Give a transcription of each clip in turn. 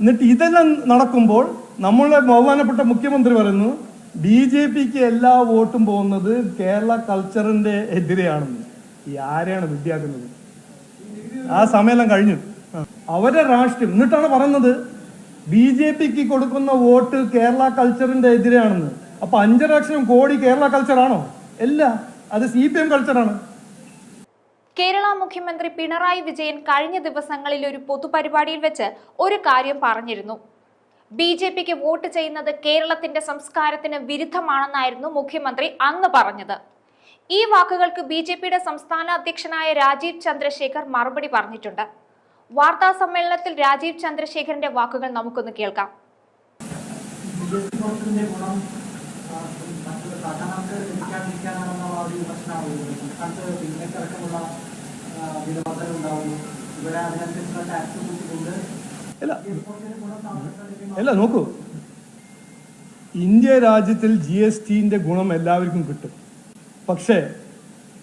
എന്നിട്ട് ഇതെല്ലാം നടക്കുമ്പോൾ നമ്മളെ ബഹുമാനപ്പെട്ട മുഖ്യമന്ത്രി പറയുന്നു ബി ജെ പിക്ക് എല്ലാ വോട്ടും പോകുന്നത് കേരള കൾച്ചറിന്റെ എതിരെയാണെന്ന്. ഈ ആരെയാണ് വിദ്യാക്കുന്നത് ആ സമയമെല്ലാം കഴിഞ്ഞു. അവരെ രാഷ്ട്രീയം എന്നിട്ടാണ് പറയുന്നത് ബി ജെ പിക്ക് കൊടുക്കുന്ന വോട്ട് കേരള കൾച്ചറിന്റെ എതിരെയാണെന്ന്. അപ്പൊ അഞ്ചര ലക്ഷം കോടി കേരള കൾച്ചറാണോ? അല്ല അത് സി പി എം കൾച്ചറാണ്. കേരള മുഖ്യമന്ത്രി പിണറായി വിജയൻ കഴിഞ്ഞ ദിവസങ്ങളിൽ ഒരു പൊതുപരിപാടിയിൽ വെച്ച് ഒരു കാര്യം പറഞ്ഞിരുന്നു. ബി ജെ പിക്ക് വോട്ട് ചെയ്യുന്നത് കേരളത്തിന്റെ സംസ്കാരത്തിന് വിരുദ്ധമാണെന്നായിരുന്നു മുഖ്യമന്ത്രി അന്ന് പറഞ്ഞത്. ഈ വാക്കുകൾക്ക് ബി ജെ പിയുടെ സംസ്ഥാന അധ്യക്ഷനായ രാജീവ് ചന്ദ്രശേഖർ മറുപടി പറഞ്ഞിട്ടുണ്ട്. വാർത്താ സമ്മേളനത്തിൽ രാജീവ് ചന്ദ്രശേഖരന്റെ വാക്കുകൾ നമുക്കൊന്ന് കേൾക്കാം. ഒരു പ്രശ്നമാണ് വിലവർദ്ധന ഉണ്ടാവുന്നു. ഇവിടെ അതിനനുസരിച്ചുള്ള ടാക്സ് കൂട്ടിക്കൊണ്ട് അല്ല എക്സ്പോർട്ടിന് ഗുണം സാധാരണക്കാർക്ക് അല്ല നോക്കൂ. ഇന്ത്യ രാജ്യത്തിൽ ജി എസ് ടിന്റെ ഗുണം എല്ലാവർക്കും കിട്ടും. പക്ഷേ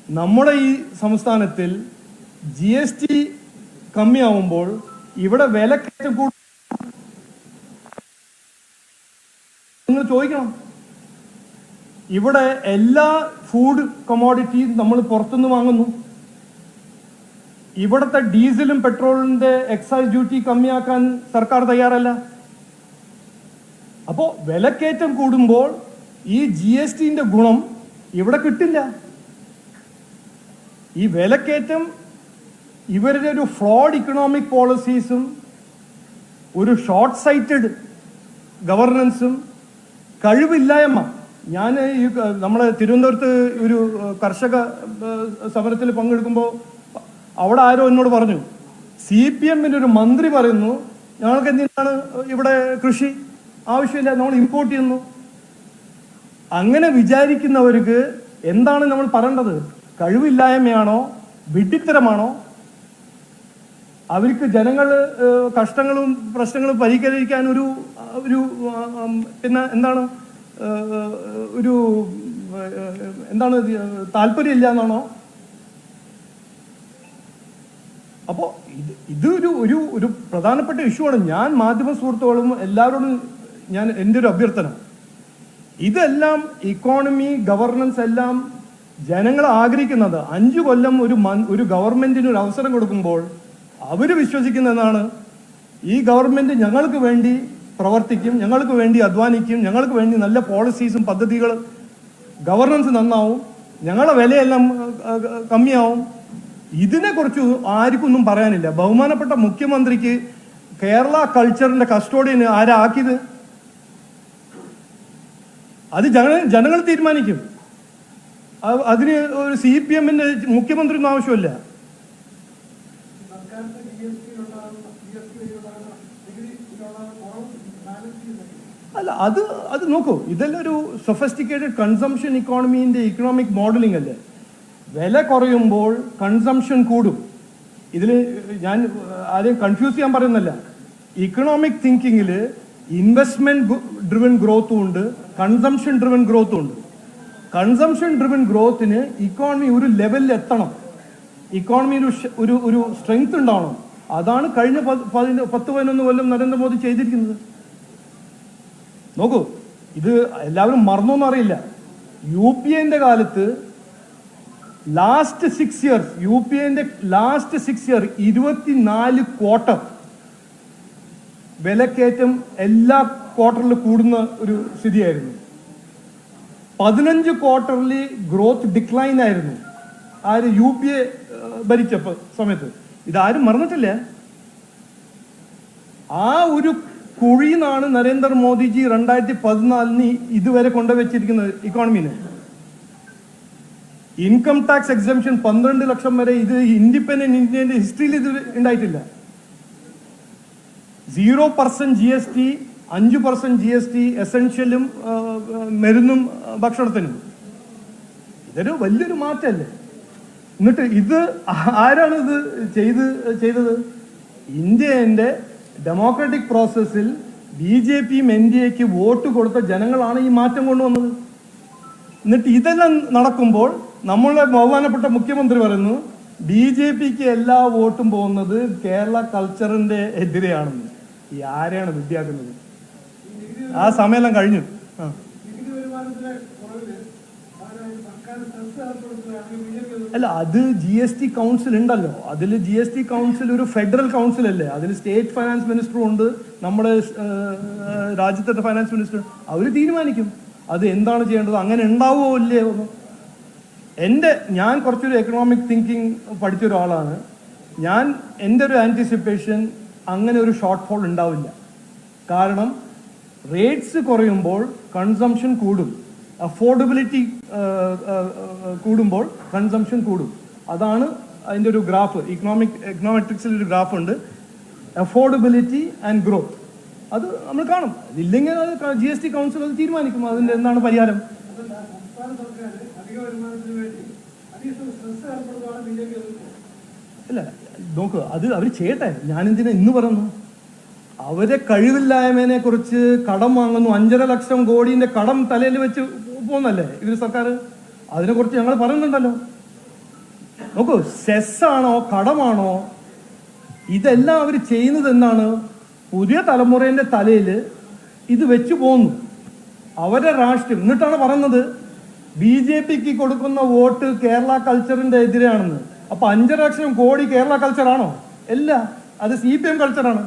നമ്മുടെ ഈ സംസ്ഥാനത്തിൽ ജി എസ് ടി കമ്മിയാവുമ്പോൾ ഇവിടെ വിലക്കയറ്റം കൂടും നിങ്ങൾ ചോദിക്കണം. ഇവിടെ എല്ലാ ഫുഡ് കമോഡിറ്റിയും നമ്മൾ പുറത്തുനിന്ന് വാങ്ങുന്നു. ഇവിടുത്തെ ഡീസലും പെട്രോളിന്റെ എക്സൈസ് ഡ്യൂട്ടി കമ്മിയാക്കാൻ സർക്കാർ തയ്യാറല്ല. അപ്പോ വിലക്കയറ്റം കൂടുമ്പോൾ ഈ ജി എസ് ടിന്റെ ഗുണം ഇവിടെ കിട്ടില്ല. ഈ വിലക്കയറ്റം ഇവരുടെ ഒരു ഫ്രോഡ് ഇക്കണോമിക് പോളിസീസും ഒരു ഷോർട്ട് സൈറ്റഡ് ഗവർണൻസും കഴിവില്ലായ്മ. ഞാൻ ഈ നമ്മൾ തിരുവനന്തപുരത്ത് ഒരു കർഷക സമരത്തിൽ പങ്കെടുക്കുമ്പോൾ അവിടെ ആരോ എന്നോട് പറഞ്ഞു സി പി എമ്മിന്റെ ഒരു മന്ത്രി പറയുന്നു ഞങ്ങൾക്ക് എന്തിനാണ് ഇവിടെ കൃഷി ആവശ്യമില്ല നമ്മൾ ഇമ്പോർട്ട് ചെയ്യുന്നു. അങ്ങനെ വിചാരിക്കുന്നവർക്ക് എന്താണ് നമ്മൾ പറയേണ്ടത്? കഴിവില്ലായ്മയാണോ? വിഡ്ഢിത്തരമാണോ? അവർക്ക് ജനങ്ങൾ കഷ്ടങ്ങളും പ്രശ്നങ്ങളും പരിഹരിക്കാൻ ഒരു ഒരു പിന്നെ എന്താണ് ഒരു എന്താണ് താല്പര്യമില്ല എന്നാണോ? അപ്പോൾ ഇത് ഇതൊരു ഒരു ഒരു പ്രധാനപ്പെട്ട ഇഷ്യൂ ആണ്. ഞാൻ മാധ്യമ സുഹൃത്തുക്കളും എല്ലാവരോടും ഞാൻ എന്റെ ഒരു അഭ്യർത്ഥന. ഇതെല്ലാം ഇക്കോണമി ഗവർണൻസ് എല്ലാം ജനങ്ങൾ ആഗ്രഹിക്കുന്നത് അഞ്ചു കൊല്ലം ഒരു മൻ- ഒരു ഗവൺമെന്റിന് ഒരു അവസരം കൊടുക്കുമ്പോൾ അവർ വിശ്വസിക്കുന്നതാണ് ഈ ഗവൺമെന്റ് ഞങ്ങൾക്ക് വേണ്ടി പ്രവർത്തിക്കും ഞങ്ങൾക്ക് വേണ്ടി അധ്വാനിക്കും ഞങ്ങൾക്ക് വേണ്ടി നല്ല പോളിസീസും പദ്ധതികൾ ഗവർണൻസ് നന്നാവും ഞങ്ങളുടെ വിലയെല്ലാം കമ്മിയാവും. ഇതിനെക്കുറിച്ച് ആർക്കും ഒന്നും പറയാനില്ല. ബഹുമാനപ്പെട്ട മുഖ്യമന്ത്രിക്ക് കേരള കൾച്ചറിന്റെ കസ്റ്റോഡിയന് ആരാക്കിയത് അത് ജന ജനങ്ങൾ തീരുമാനിക്കും. അത് അതിന് ഒരു സി പി എമ്മിന്റെ മുഖ്യമന്ത്രി ഒന്നും ആവശ്യമില്ല. അല്ല അത് അത് നോക്കൂ. ഇതെല്ലാം ഒരു സൊഫസ്റ്റിക്കേറ്റഡ് കൺസംഷൻ ഇക്കോണമിന്റെ ഇക്കണോമിക് മോഡലിംഗ് അല്ലേ? വില കുറയുമ്പോൾ കൺസംഷൻ കൂടും. ഇതിൽ ഞാൻ ആരെയും കൺഫ്യൂസ് ചെയ്യാൻ പറയുന്നല്ല. ഇക്കണോമിക് തിങ്കിങ്ങിൽ ഇൻവെസ്റ്റ്മെന്റ് ഡ്രിവൻ ഗ്രോത്തും ഉണ്ട് കൺസംഷൻ ഡ്രിവൻ ഗ്രോത്തും ഉണ്ട്. കൺസംഷൻ ഡ്രിവൻ ഗ്രോത്തിന് ഇക്കോണമി ഒരു ലെവലിൽ എത്തണം. ഇക്കോണമി ഒരു ഒരു സ്ട്രെങ്ത് ഉണ്ടാവണം. അതാണ് കഴിഞ്ഞ പത്ത് പതിനൊന്ന് കൊല്ലം നരേന്ദ്രമോദി ചെയ്തിരിക്കുന്നത്. നോക്കൂ ഇത് എല്ലാവരും മറന്നോന്നും അറിയില്ല. യു പി എന്റെ കാലത്ത് last six year U P എന്റെ ലാസ്റ്റ് സിക്സ് ഇയർ ഇരുപത്തിനാല് ക്വാർട്ടർ വിലക്കയറ്റം എല്ലാ ക്വാർട്ടറിൽ കൂടുന്ന ഒരു സ്ഥിതിയായിരുന്നു. പതിനഞ്ച് ക്വാർട്ടറിൽ ഗ്രോത്ത് ഡിക്ലൈൻ ആയിരുന്നു. ആര് യു പി എ ഭരിച്ചപ്പോ സമയത്ത്. ഇതാരും മറന്നിട്ടില്ല. ആ ഒരു കുഴിന്നാണ് നരേന്ദ്രമോദിജി രണ്ടായിരത്തി പതിനാലിന് ഇതുവരെ കൊണ്ടുവച്ചിരിക്കുന്നത് ഇക്കോണമിനെ ഇൻകം ടാക്സ് എക്സംഷൻ പന്ത്രണ്ട് ലക്ഷം വരെ ഇത് ഇൻഡിപെൻഡന്റ് ഇന്ത്യന്റെ ഹിസ്റ്ററിയിൽ ഇത് ഉണ്ടായിട്ടില്ല. Zero percent G S T അഞ്ച് പെർസെന്റ് ജി എസ് ടി എസെൻഷ്യലും മരുന്നും ഭക്ഷണത്തിനും. ഇതൊരു വലിയൊരു മാറ്റമല്ലേ? എന്നിട്ട് ഇത് ആരാണ് ഇത് ചെയ്ത് ചെയ്തത്? ഇന്ത്യന്റെ ഡെമോക്രാറ്റിക് പ്രോസസ്സിൽ ബി ജെ പിയും എൻ ഡി എക്ക് വോട്ട് കൊടുത്ത ജനങ്ങളാണ് ഈ മാറ്റം കൊണ്ടുവന്നത്. എന്നിട്ട് ഇതെല്ലാം നടക്കുമ്പോൾ നമ്മളെ ബഹുമാനപ്പെട്ട മുഖ്യമന്ത്രി പറയുന്നു ബി ജെ പിക്ക് എല്ലാ വോട്ടും പോകുന്നത് കേരള കൾച്ചറിന്റെ എതിരെയാണെന്ന്. ഈ ആരെയാണ് വിദ്യാക്കുന്നത് ആ സമയമെല്ലാം കഴിഞ്ഞു. അല്ല അത് ജി എസ് ടി കൗൺസിൽ ഉണ്ടല്ലോ. അതിൽ ജി എസ് ടി കൗൺസിൽ ഒരു ഫെഡറൽ കൗൺസിൽ അല്ലേ? അതിൽ സ്റ്റേറ്റ് ഫൈനാൻസ് മിനിസ്റ്ററും ഉണ്ട് നമ്മുടെ രാജ്യത്തെ ഫൈനാൻസ് മിനിസ്റ്റർ. അവർ തീരുമാനിക്കും. അത് എന്താണ് ചെയ്യേണ്ടത്? അങ്ങനെ ഉണ്ടാവുമോ ഇല്ലേ എന്ന്. എന്റെ ഞാൻ കുറച്ചൊരു എക്കണോമിക് തിങ്കിങ് പഠിച്ച ഒരാളാണ്. ഞാൻ എന്റെ ഒരു ആന്റിസിപ്പേഷൻ അങ്ങനെ ഒരു ഷോർട്ട് ഫോൾ ഉണ്ടാവില്ല. കാരണം റേറ്റ്സ് കുറയുമ്പോൾ കൺസംഷൻ കൂടും. അഫോർഡബിലിറ്റി കൂടുമ്പോൾ കൺസംഷൻ കൂടും. അതാണ് അതിന്റെ ഒരു ഗ്രാഫ്. ഇക്കണോമിക് എക്കണോമെട്രിക്സിൽ ഒരു ഗ്രാഫ് ഉണ്ട്. അഫോർഡബിലിറ്റി ആൻഡ് ഗ്രോത്ത് അത് നമ്മൾ കാണും. ഇല്ലെങ്കിൽ അത് ജി എസ് ടി കൗൺസിൽ അത് തീരുമാനിക്കും. അതിന്റെ എന്താണ് പരിഹാരം? അല്ല നോക്ക് അത് അവർ ചെയ്യട്ടെ. ഞാനെന്തിനാ ഇന്ന് പറഞ്ഞു അവരെ കഴിവില്ലായ്മേനെ കുറിച്ച് കടം വാങ്ങുന്നു. അഞ്ചര ലക്ഷം കോടിന്റെ കടം തലയിൽ വെച്ച് പോകുന്നല്ലേ ഇവർ സർക്കാർ അതിനെ കുറിച്ച് ഞങ്ങൾ പറയുന്നുണ്ടല്ലോ. നോക്കൂ സെസ്സാണോ കടമാണോ? ഇതെല്ലാം അവർ ചെയ്യുന്നത് എന്താണ് പുതിയ തലമുറേന്റെ തലയിൽ ഇത് വെച്ച് പോകുന്നു. അവരുടെ രാഷ്ട്രീയം എന്നിട്ടാണ് പറയുന്നത് ബി ജെ പിക്ക് കൊടുക്കുന്ന വോട്ട് കേരള കൾച്ചറിന്റെ എതിരെയാണെന്ന് അപ്പൊ അഞ്ചര ലക്ഷം കോടി കേരള കൾച്ചറാണോ അല്ല അത് സി പി എം കൾച്ചറാണ്